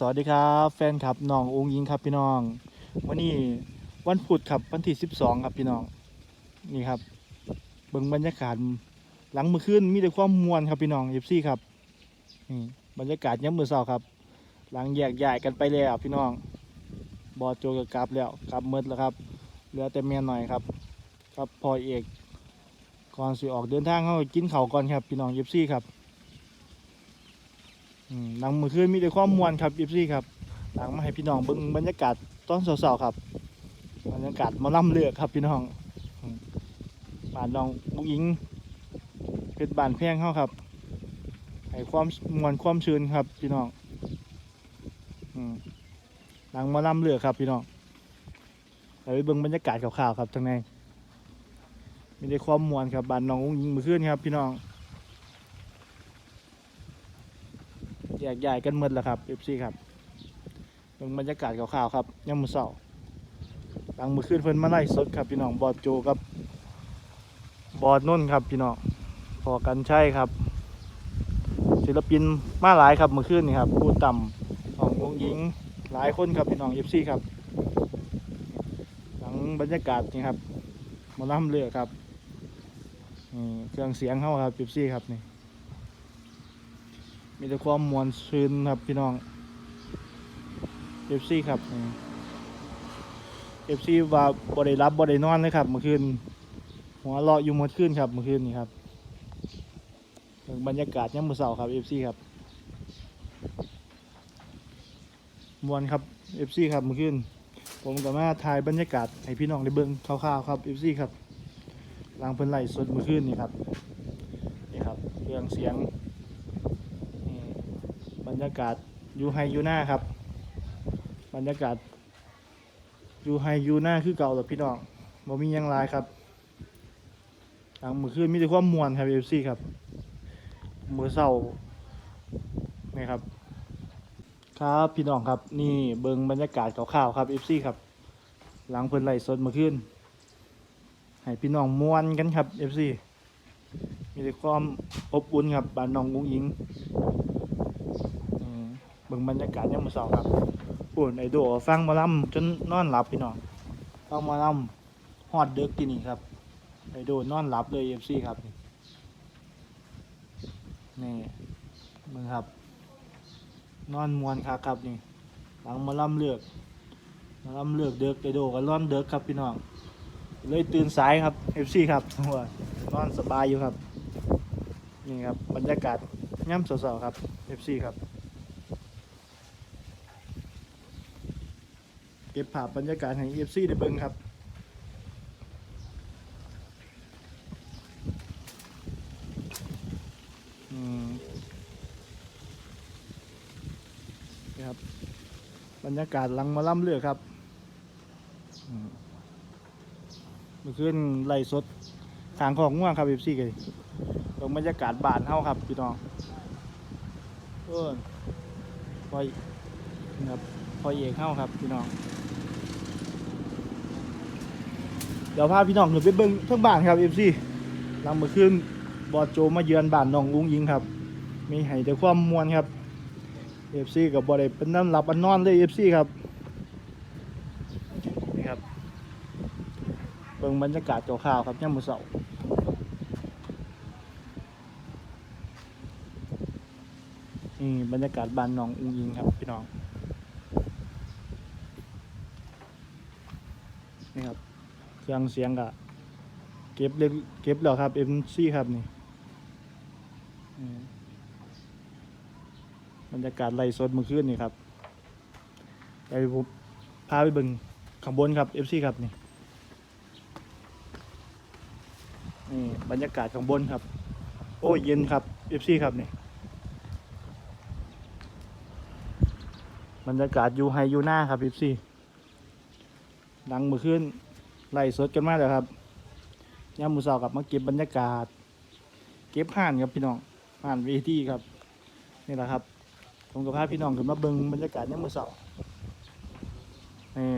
สวัสดีครับแฟนคลับน้ององยิงครับพี่น้อง วันนี้วันพุธครับวันที่12ครับพี่น้องนี่ครับเบิ่งบรรยากาศหลังมือขึ้นมีแต่ความมวลครับพี่น้องเอฟซี่ครับนี่บรรยากาศย้ำมือเสาครับ หลังแยกย้ายกันไปแล้วพี่น้องบอโจก็กลับแล้วกับมืดแล้วครับเหลือแต่เมียหน่อยครับครับพอเอกก่อนสิออกเดินทางเข้ากินเขาก่อนครับพี่น้องเอฟซี่ครับ หลังมือคืนมีแต่ความมวลครับยิปซี่ครับหลังมาให้พี่น้องเบิ่งบรรยากาศตอนเสาๆครับบรรยากาศมาล่ำเลือกครับพี่น้องบ้านน้องบุกอิงเป็นบ้านแพงเข้าครับให้ความมวลความชื้นครับ พี่น้องหลังมาล่ำเลือกครับ พี่น้องไปเบิ่งบรรยากาศข่าวๆครับทางในมีแต่ความมวลครับบ้านน้องบุกอิงมือคืนครับ พี่น้อง ยกย้ายกันหมดแล้วครับเอฟซีครับเบิ่งบรรยากาศข่าวๆครับย่ำมือเสาหลังมือขึ้นเพิ่นมาไล่สดครับพี่น้องบอดโจกับ บอดนุ่นครับพี่น้องพอกันใช่ครับ ศิลปินมาหลายครับมือขึ้นนี่ครับผู้ต่ำของวงหญิงหลายคนครับพี่น้องเอฟซีครับ หลังบรรยากาศนี่ครับมาล่ำเรือครับเครื่องเสียงเข้าครับเอฟซีครับนี่ มีแต่ความมวลชื่นครับพี่น้องเอฟซีครับเอฟซีว่าบ่ได้รับบ่ได้นอนเลยครับเมื่อคืนหัวเราะอยู่หมดคืนครับเมื่อคืนนี้ครับบรรยากาศยามมื้อเช้าครับเอฟซีครับมวนครับเอฟซีครับเมื่อคืนผมก็มาถ่ายบรรยากาศให้พี่น้องได้เบิ่งคร่าวๆครับเอฟซีครับลังเพิ่นไหลสดเมื่อคืนนี่ครับนี่ครับเครื่องเสียง บรรยากาศยูไฮยูหน้าครับ บรรยากาศยูไฮยูหน้าคือเก่าแบบพี่น้องบ่มียังลายครับหลังมือคืนมีแต่ความมวนครับเอฟซีครับมือเศร้านี่ครับ ครับพี่น้องครับ นี่เบิงบรรยากาศข่าวๆครับเอฟซีครับ หลังเพิ่นไล่สดมื่อคืนให้พี่น้องมวนกันครับเอฟซีมีแต่ความอบอุ่นครับบ้านน้องกุ้งยิง เบิ่งบรรยากาศยามมื้อเช้าครับปุ่นไอโดฟังหมาลำจนนอนหลับพี่น้องฟังหมาลำฮอดเด็กที่นี่ครับไอโดนอนหลับเลย FC ครับนี่มึงครับ นอนมวนครับครับนี่หลังมาลำเลือกมาลำเลือกเด็กไอโดก็ร้อนเด็กครับพี่น้องเลยตื่นสายครับ FC ครับว่านอนสบายอยู่ครับ นี่ครับบรรยากาศย่ำสาวๆครับ FC ครับ ก็บภาพบรรยากาศให้ FC ได้เบิ่งครับนะครับบรรยากาศลังมาล่ำเลือกครับเมื่อคืนไล่สดทางของง่วงครับ FC กันตรงบรรยากาศบานเฮาครับพี่น้องเออพอยนะครับพอยเอกเข้าครับพี่น้อง เดี๋ยวพาพี่น้องขึ้นไปเบิ้งเทั้งบ้านครับเอฟซีหลังเมื่อคืนบอสโจมาเยือนบ้านน้องอุ้งยิงครับ มีให้แต่ความมวลครับเอฟซีกับบอไดเป็นน้ำหลับอันนอนเลยเอฟซีครับนี่ครับเบิ่งบรรยากาศจ้าข่าวครับย่ำมือเสาร์นี่บรรยากาศบ้านน้องอุ้งยิงครับพี่น้อง นี่ครับ เครื่องเสียงกะเก็บเล็กเก็บแล้วครับเอ็มซีครับนี่บรรยากาศไล่สดเมื่อคืนนี่ครับไปผมพาไปบิ่งข้างบนครับเอฟซีครับนี่นี่บรรยากาศข้างบนครับ โอ้เย็นครับเอฟซีครับนี่บรรยากาศอยู่ไฮยูหน้าครับพี่ซี่ดังเมื่อขึ้น ไล่สดกันมากเลยครับย่ามมือสาวกลับมาเก็บบรรยากาศ เก็บห่านครับพี่น้องห่านเวทีครับ นี่แหละครับผมกับพาพี่น้องขึ้นมาเบิ่งบรรยากาศย่ามมือสาวนี่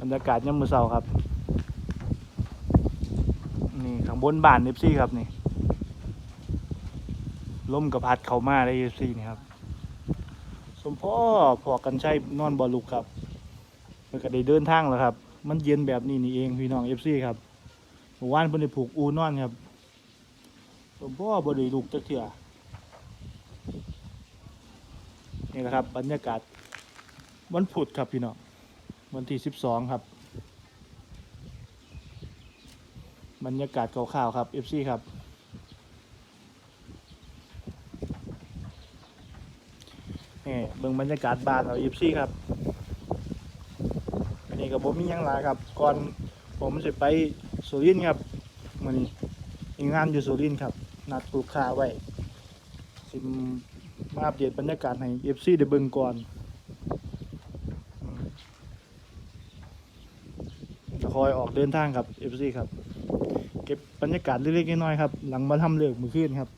บรรยากาศย่ามมือสาวครับ นี่ข้างบนบ้านเนฟซี่ครับนี่ลมกับพัดเข้ามาได้สินี่ครับ สมพ่อพอกันใช้นอนบอลุกครับมันก็ได้เดินทางแล้วครับ มันเย็นแบบนี้นี่เองพี่น้องเอฟซีครับเมื่อวานเพิ่นได้ผูกอูนอนครับ สมพ่อบริลุกจักเถื่อนี่แหละครับ บรรยากาศวันพุธครับพี่น้องวันที่สิบสองครับ บรรยากาศคร่าวๆครับเอฟซีครับ นี่เบิ่งบรรยากาศบ้านเราอีฟซี่ครับ อันนี้ก็ผมมียังหลายครับ ก่อนผมจะไปสุรินทร์ครับมื้อนี้มีงานอยู่สุรินทร์ครับ นัดลูกค้าไว้สิมาอัปเดตบรรยากาศให้เอฟซีได้เบิ่งก่อนจะคอยออกเดินทางครับเอฟซีครับ เก็บบรรยากาศเล็กๆน้อยๆครับ หลังมาทำเลิกมือขึ้นครับ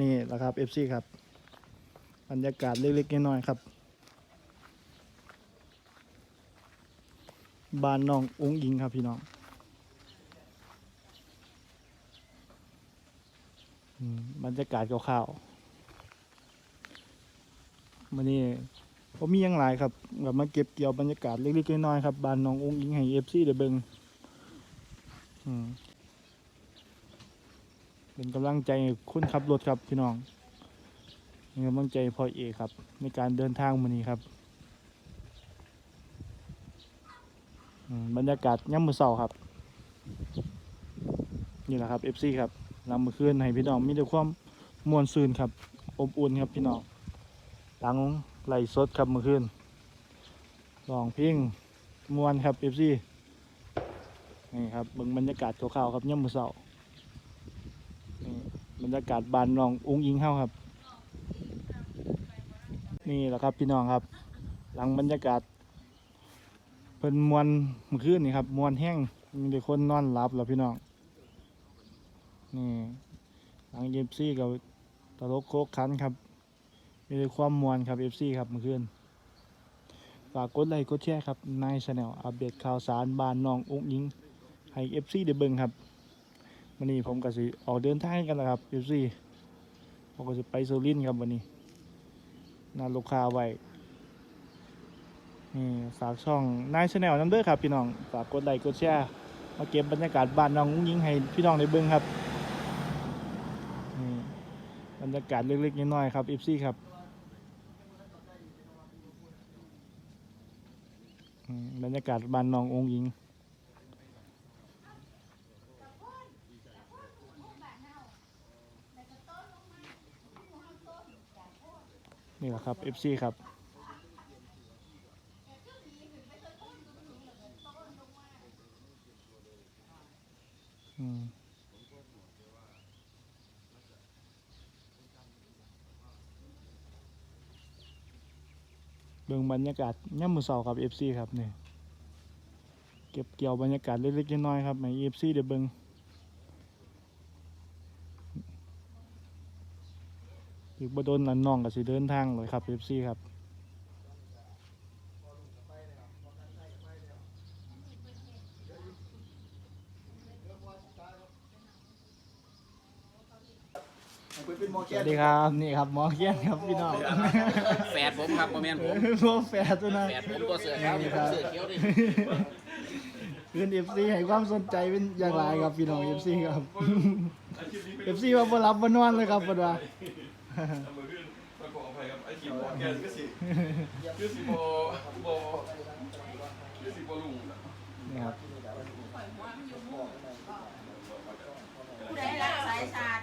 นี่แหละครับ FC ครับบรรยากาศเล็กๆน้อยๆครับบ้านน้องอุ้งอิงครับพี่น้องบรรยากาศคร่าวๆมันนี่ผมมียังหลายครับกับมาเก็บเกี่ยวบรรยากาศเล็กๆน้อยๆครับบ้านน้องอุ้งอิงให้ FC ได้เบิงอืม เป็นกำลังใจให้คนขับรถครับพี่น้องเป็นกำลังใจพ่อเอกครับ ในการเดินทางวันนี้ครับบรรยากาศย่ำมือเสาครับ นี่แหละครับ FC ครับนำมาคืนให้พี่น้องมีแต่ความมวนซืนครับ อบอุ่นครับพี่น้องหลังไหลสดครับมื่อคืนลองเพลงมวนครับ FC นี่ครับเบิ่งบรรยากาศคร่าวๆครับย่ำมือเสา บรรยากาศบานนองอุ้งอิงเฮาครับ นี่แหละครับพี่น้องครับ หลังบรรยากาศเพิ่นมวนเมื่อคืนนี่ครับมวนแห้งมีแต่คนนอนหลับแล้วพี่น้องนี่หลังเอฟซีกับตลกโคกคันครับ มีแต่ความมวนครับเอฟซีครับเมื่อคืนฝากกดไลค์กดแชร์ครับนายชาแนลอัปเดตข่าวสารบานน้องอุ้งอิงให้เอฟซีได้เบิ่งครับ วันนี้ผมก็สิออกเดินทางกันแล้วครับยูซี่ผมก็จะไปสุรินครับวันนี้นัดลูกค้าไว้นี่ฝากช่องนายชาแนลน้ำเด้อครับ พี่น้องฝากกดไลค์กดแชร์มาเก็บบรรยากาศบ้านน้องยิงให้พี่น้องได้เบิ่งครับนี่บรรยากาศเล็กๆน้อยๆครับเอฟซีครับบรรยากาศบ้านน้องอุ้งยิง นี่แหละครับ FC ครับอืมเบิ่งบรรยากาศย่ำมือเสาครับ FC ครับนี่เก็บเกี่ยวบรรยากาศเล็กๆน้อยๆครับใน FC เดี๋ยวเบิ่ง อีกบ่โดนนันน้องก็สิเดินทางเลยครับ FC ครับสวัสดีครับนี่ครับหมอเคียนครับพี่น้องแฝดผมครับโมเมนผมโมแฟร์ตัวนั้นแฝดผมตัวเสือขาวนี่ผมเสือเขียวนี่เพื่อนเอฟซีให้ความสนใจเป็นอย่างไรครับพี่น้องเอฟซีครับเอฟซีว่าบ่รับบ่นอนเลยครับเพิ่ นว่ามือขึ้นมาขออภัยครับไอ้ทีมบอลแกก็สิคือสิบอบอคือสิบอลุงนี่ครับผู้ใดรักสายชาติ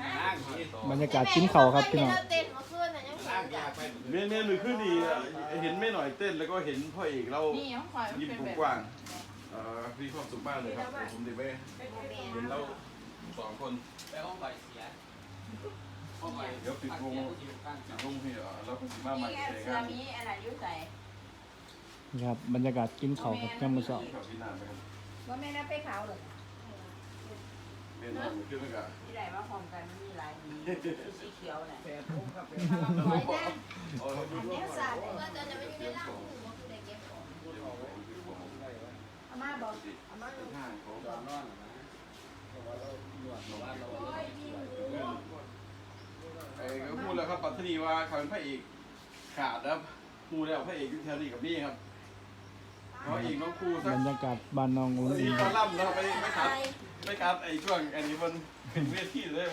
ล่างนี่บรรยากาศกินข้าวครับพี่น้องเต้นเมื่อคืนน่ะยังล่างอยากไปเมนเมนมือขึ้นดีอะเห็นไม่หน่อยเต้นแล้วก็เห็นพ่อเอกเรานี่ของข่อยมันยิ้มเป็นแบบกว้างๆเอ่อมีความสุขมากเลยครับเดี๋ยวผมเด็กไปเห็นเราสองคนไปห้องไปเสียห้องไป เดี๋ยวปิดวงปิดวงพี่เอ่อแล้วก็สิมาใหม่นี่ในเสื้งาอนมีอะไรอยู่ใส่นี่ครับบรรยากาศกินข้าวครับย่ำมื้อเช้าข่าวที่นานไปครับว่าแม่น่าไปขาวหรอเมนหน่อยมือขึ้นแล้วก็ที่ไหนว่าพร้อมกันมันมีหลายนี้สีเขียวน่ะเอาอันนี้สาดก็จะจะไม่อยู่ในร่างหูว่าคือได้เก็บของอาม่าบอกอาม่าบอกตอนนอนนะว่าเรา โอ้ยยิงหนู ไอ้ก็พูดแล้วครับ ปัตตานีว่าเขาเป็นพระเอกขาดแล้วพูดแล้วพระเอกยุทธนีกับนี่ครับพระเอกน้องครูสับกรรยากาศบ้านน้องอุ้งสีอิงตอนล่ำแล้วไปไม่คัดไม่คัดไอ้ช่วงอันนี้มันเป็นเวทีเลย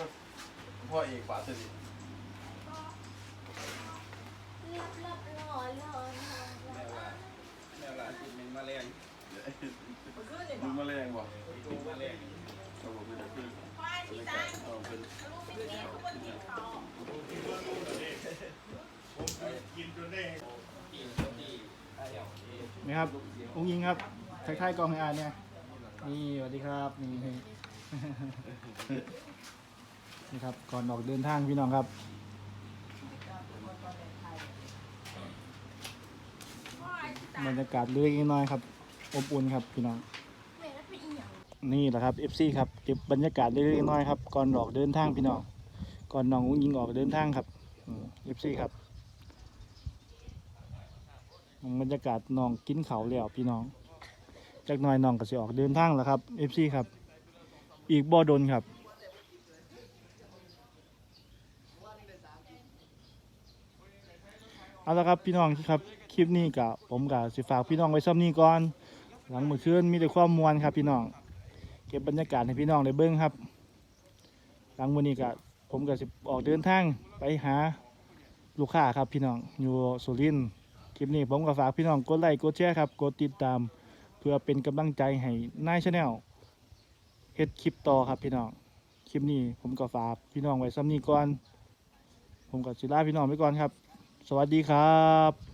พ่อเอกปัตตานีลับลับลอยลอย แม่ว่าแม่ว่ากินเป็นมะเร็ง ดูแมลงบ่ ดูมะเร็ง เราบอกเป็นคือ ควายที่ตาย เอาเป็น ลูกเป็นเนี้ยทุกคนกินเขา กินตัวดีเดี๋ยว นี่ครับอุ้งอิงครับทักทายกองให้อ่าเนี่ยนี่สวัสดีครับนี่นี่ครับก่อนออกเดินทางพี่น้องครับบรรยากาศเล็กน้อยครับอบอุ่นครับพี่น้องนี่แหละครับ FC ครับเก็บบรรยากาศเล็กน้อยครับก่อนออกเดินทางพี่น้องก่อนน้องอุ้งยิงออกเดินทางครับอืม FC ครับ บรรยากาศน้องกินเขาแล้วพี่น้องจากหน่อยน้องก็สิออกเดินทางแล้วครับ FC ครับ อีกบ่โดนครับเอาละครับพี่น้องครับคลิปนี้กับผมกับสิฝากพี่น้องไว้ซ้ำนี้ก่อน หลังมือคืนมีแต่ความมวลครับ พี่น้อง เก็บบรรยากาศให้พี่น้องได้เบิ้งครับ หลังวันนี้ก็ผมก็สิออกเดินทางไปหาลูกค้าครับพี่น้องอยู่สุรินทร์ ลิปนี้ผมก็ฝากพี่น้องกดไลค์กดแชร์ครับกดติดตาม เพื่อเป็นกำลังใจให้นายชาแนลเฮ็ดคลิปต่อครับพี่น้องคลิปนี้ผมก็ฝากพี่น้องไว้ซ้ำนี้ก่อน ผมก็สิลาพี่น้องไปก่อนครับ สวัสดีครับ